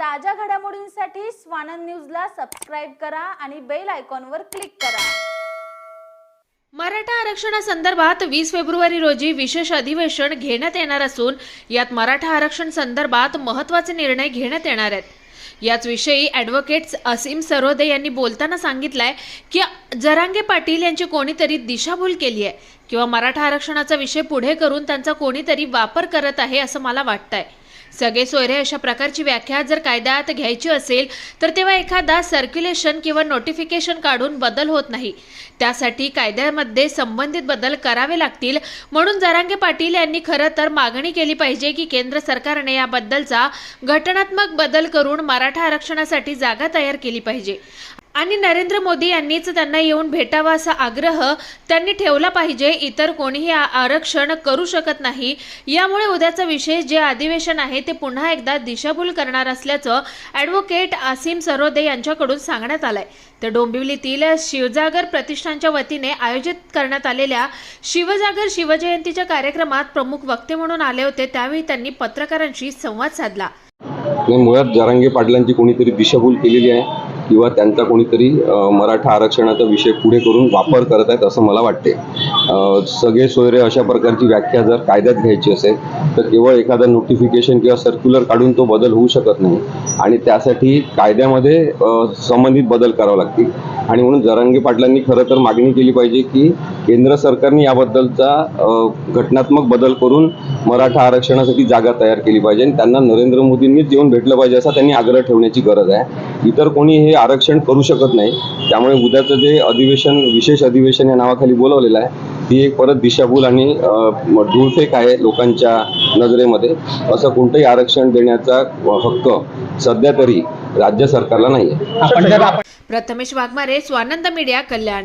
ताज्या घडामोडींसाठी स्वानंद न्यूजला सबस्क्राईब करा आणि बेल आयकॉनवर क्लिक करा. मराठा आरक्षणासंदर्भात वीस फेब्रुवारी रोजी विशेष अधिवेशन घेण्यात येणार असून यात मराठा आरक्षण संदर्भात महत्त्वाचे निर्णय घेण्यात येणार आहेत. याच विषयी ॲडव्होकेट्स असीम सरोदे यांनी बोलताना सांगितलंय की जरांगे पाटील यांची कोणीतरी दिशाभूल केली आहे किंवा मराठा आरक्षणाचा विषय पुढे करून त्यांचा कोणीतरी वापर करत आहे असं मला वाटतंय. सगळे सोयरे अशा प्रकारची व्याख्या जर कायद्यात घ्यायची असेल तर तेव्हा एखादा सर्क्युलेशन किंवा नोटिफिकेशन काढून बदल होत नाही. त्यासाठी कायद्यामध्ये संबंधित बदल करावे लागतील. म्हणून जरांगे पाटील यांनी खरं तर मागणी केली पाहिजे की केंद्र सरकारने याबद्दलचा घटनात्मक बदल करून मराठा आरक्षणासाठी जागा तयार केली पाहिजे. आणि नरेंद्र मोदी यांनीच त्यांना येऊन भेटावा असा आग्रह त्यांनी ठेवला पाहिजे. इतर कोणीही आरक्षण करू शकत नाही. यामुळे उद्याचा विषय जे अधिवेशन आहे ते पुन्हा एकदा दिशाभूल करणार असल्याचं ॲडव्होकेट आसिम सरोदे यांच्याकडून सांगण्यात आलंय. तर डोंबिवलीतील शिवजागर प्रतिष्ठानच्या वतीने आयोजित करण्यात आलेल्या शिवजागर शिवजयंतीच्या कार्यक्रमात प्रमुख वक्ते म्हणून आले होते. त्यावेळी त्यांनी पत्रकारांशी संवाद साधला. नाही मुळात जारांगे पाटलांची कोणीतरी दिशाभूल केलेली आहे किंवा त्यांचा कोणीतरी मराठा आरक्षणाचा विषय पुढे करून वापर करत आहेत असं मला वाटते. सगळे सोयरे अशा प्रकारची व्याख्या जर कायद्यात घ्यायची असेल तर केवळ एखादा नोटिफिकेशन किंवा सर्क्युलर काढून तो बदल होऊ शकत नाही. आणि त्यासाठी कायद्यामध्ये संबंधित बदल करावे लागतील. आणि म्हणून जरांगे पाटलांनी खरं तर मागणी केली पाहिजे की केंद्र सरकारने याबद्दलचा घटनात्मक बदल करून मराठा आरक्षणासाठी जागा तयार केली पाहिजे आणि त्यांना नरेंद्र मोदींनीच येऊन भेटलं पाहिजे असा त्यांनी आग्रह ठेवण्याची गरज आहे. इतर कोणी हे आरक्षण करू शकत नाही. त्यामुळे उद्याचं जे अधिवेशन विशेष अधिवेशन या नावाखाली बोलवलेलं आहे ती एक परत दिशाभूल आणि धूळफेक आहे लोकांच्या नजरेमध्ये. असं कोणतंही आरक्षण देण्याचा हक्क सध्या तरी राज्य सरकारला नाही प्रथमेश वाघमारे स्वानंद मीडिया कल्याण.